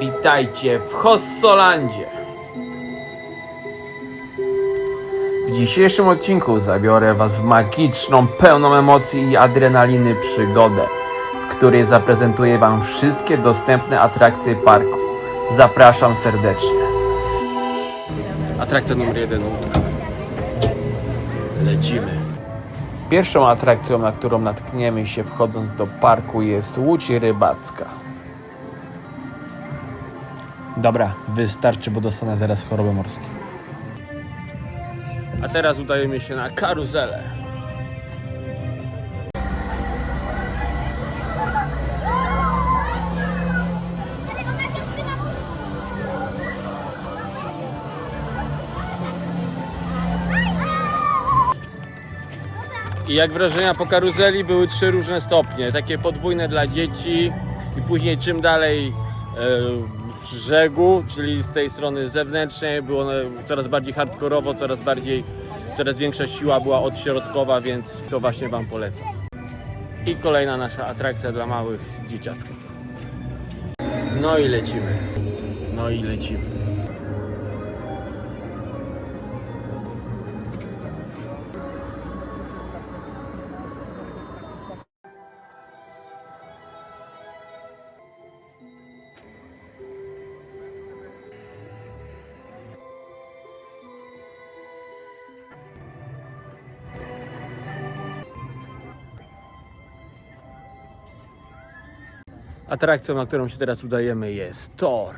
Witajcie w Hossolandzie! W dzisiejszym odcinku zabiorę Was w magiczną, pełną emocji i adrenaliny przygodę, w której zaprezentuję Wam wszystkie dostępne atrakcje parku. Zapraszam serdecznie. Atrakcja numer jeden łódka. Lecimy. Pierwszą atrakcją, na którą natkniemy się wchodząc do parku jest łódź rybacka. Dobra, wystarczy, bo dostanę zaraz chorobę morską. A teraz udajemy się na karuzelę. I jak wrażenia po karuzeli były trzy różne stopnie. Takie podwójne dla dzieci i później czym dalej e, brzegu, czyli z tej strony zewnętrznej było coraz bardziej hardkorowo, coraz bardziej, coraz większa siła była odśrodkowa, więc to właśnie Wam polecam. I kolejna nasza atrakcja dla małych dzieciaczków. No i lecimy. No i lecimy. Atrakcją, na którą się teraz udajemy jest tor.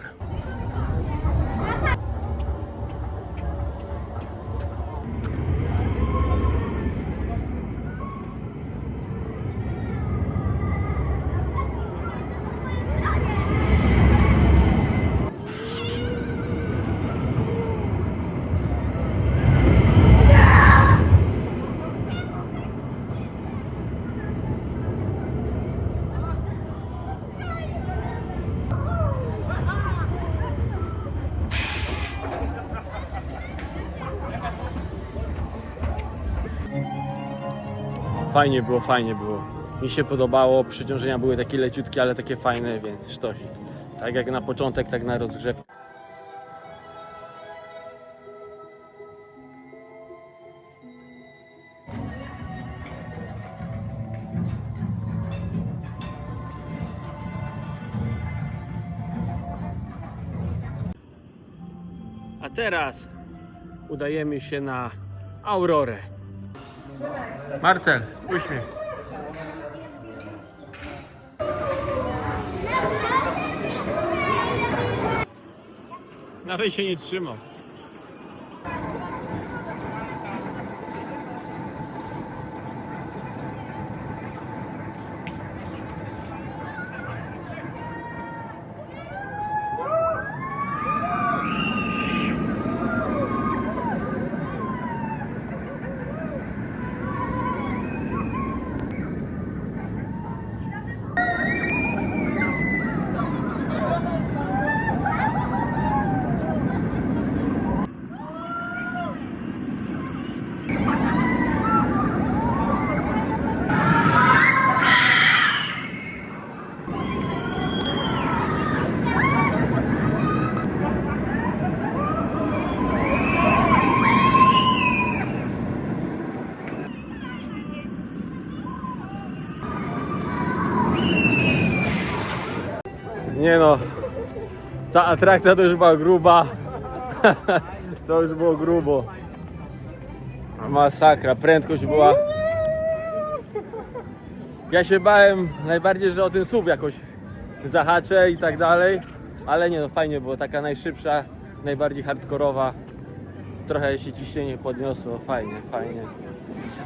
Fajnie było, fajnie było. Mi się podobało, przeciążenia były takie leciutkie, ale takie fajne, więc sztosik. Tak jak na początek, tak na rozgrzewkę. A teraz udajemy się na Aurorę. Marcel, uśmiech. Nawet się nie trzymał. Nie no, ta atrakcja to już była gruba. to już było grubo. Masakra, prędkość była. Ja się bałem najbardziej, że o ten sub jakoś zahaczę i tak dalej. Ale nie no, fajnie było, taka najszybsza, najbardziej hardkorowa. Trochę się ciśnienie podniosło, fajnie, fajnie.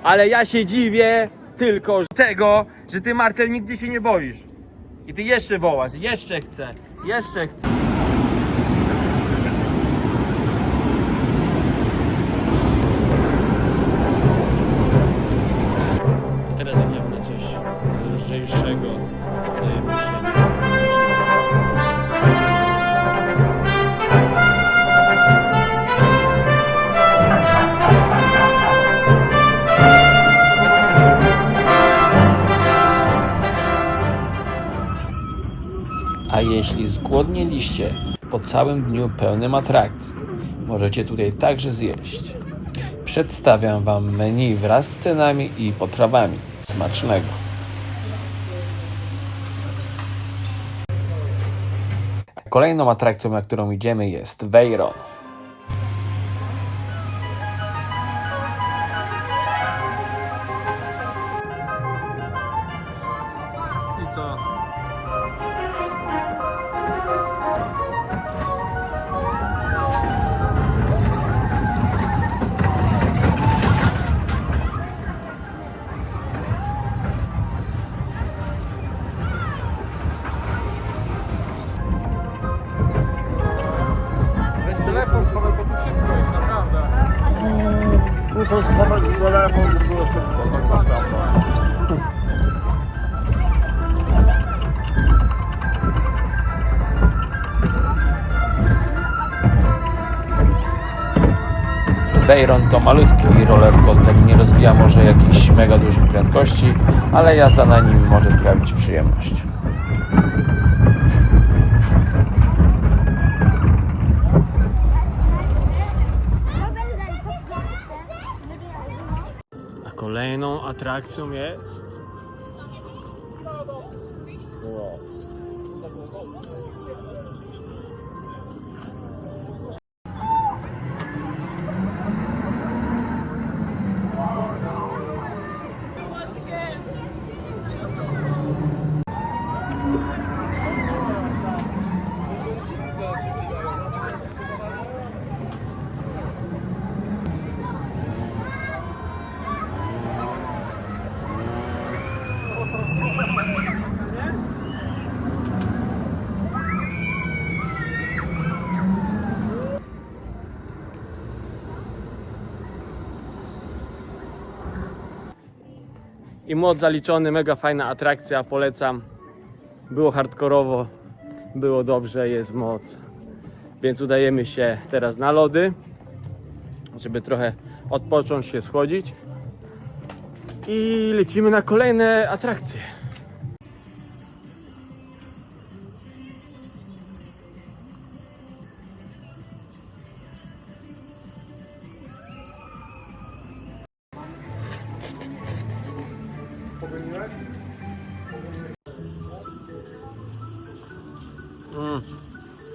Ale ja się dziwię tylko tego, że ty Marcel nigdzie się nie boisz. I ty jeszcze wołasz, jeszcze chcę, jeszcze chcę. A jeśli zgłodnieliście po całym dniu pełnym atrakcji, możecie tutaj także zjeść. Przedstawiam Wam menu wraz z cenami i potrawami. Smacznego! Kolejną atrakcją, na którą idziemy jest Veyron. Muszę schować telefon, bo było szybko, tak naprawdę. Veyron to malutki roller coaster, nie rozwija może jakichś mega dużych prędkości, ale jazda na nim może sprawić przyjemność. Atrakcją jest. I moc zaliczony, mega fajna atrakcja, polecam. Było hardkorowo, było dobrze, jest moc. Więc udajemy się teraz na lody, żeby trochę odpocząć, się schodzić. I lecimy na kolejne atrakcje.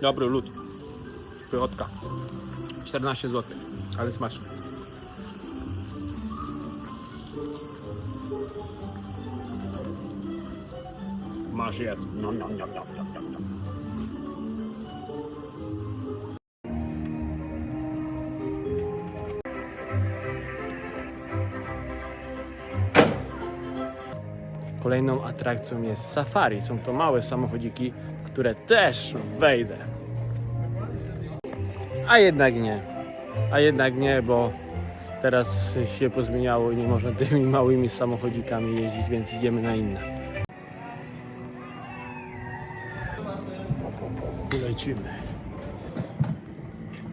Dobry lód. Pychotka. 14 zł, ale smaczny. Masz jed. No, no, no, no, no, no, Kolejną atrakcją jest safari. Są to małe samochodziki, które też wejdę. A jednak nie. A jednak nie, bo teraz się pozmieniało i nie można tymi małymi samochodzikami jeździć, więc idziemy na inne. Lecimy.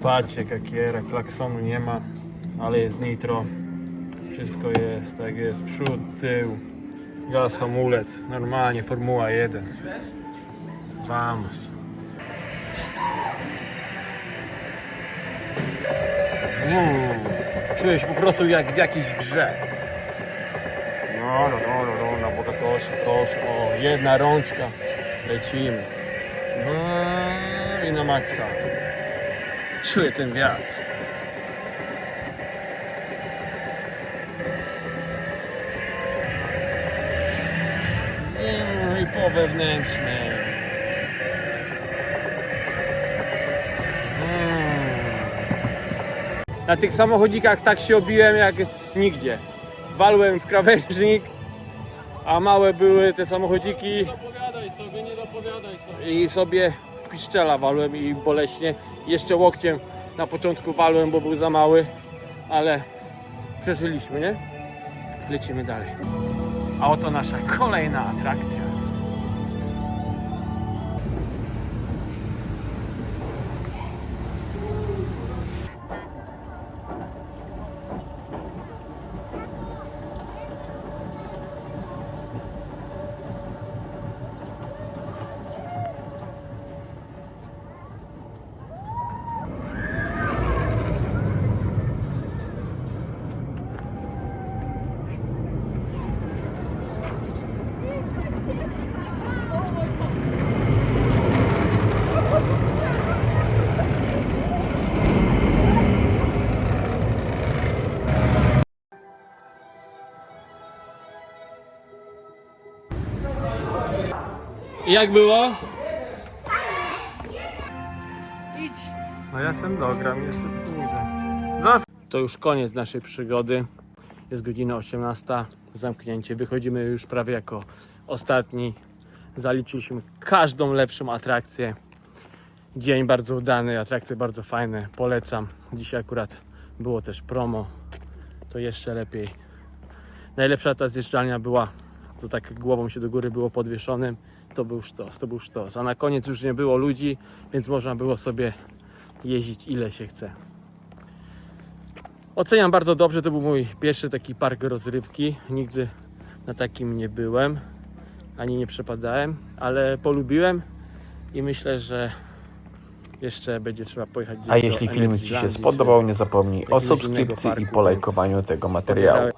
Patrzcie, kakiera, klaksonu nie ma, ale jest nitro. Wszystko jest, tak jest, przód, tył, gaz, hamulec, normalnie, Formuła 1. Vamos. Mm, Czuję się po prostu jak w jakiejś grze. No, no, no, no, no na bogatosze, proszę. O, jedna rączka. Lecimy. No i na maksa. Czuję ten wiatr. No i po wewnętrznej. Mm. Na tych samochodzikach tak się obiłem jak nigdzie. Walłem w krawężnik, a małe były te samochodziki dopowiadaj sobie, nie dopowiadaj sobie. i sobie w piszczela walłem i boleśnie. Jeszcze łokciem na początku walłem, bo był za mały, ale przeżyliśmy, nie? Lecimy dalej. A oto nasza kolejna atrakcja. I jak było? Idź. No ja się dogram, jeszcze pójdę. To już koniec naszej przygody. Jest godzina 18. Zamknięcie. Wychodzimy już prawie jako ostatni. Zaliczyliśmy każdą lepszą atrakcję. Dzień bardzo udany, atrakcje bardzo fajne. Polecam. Dzisiaj akurat było też promo. To jeszcze lepiej. Najlepsza ta zjeżdżalnia była, to tak głową się do góry było podwieszonym. To był sztos, to był sztos. A na koniec już nie było ludzi, więc można było sobie jeździć ile się chce. Oceniam bardzo dobrze, to był mój pierwszy taki park rozrywki. Nigdy na takim nie byłem, ani nie przepadałem, ale polubiłem i myślę, że jeszcze będzie trzeba pojechać A jeśli film Ci się spodobał, nie zapomnij o subskrypcji i parku, polajkowaniu tego materiału.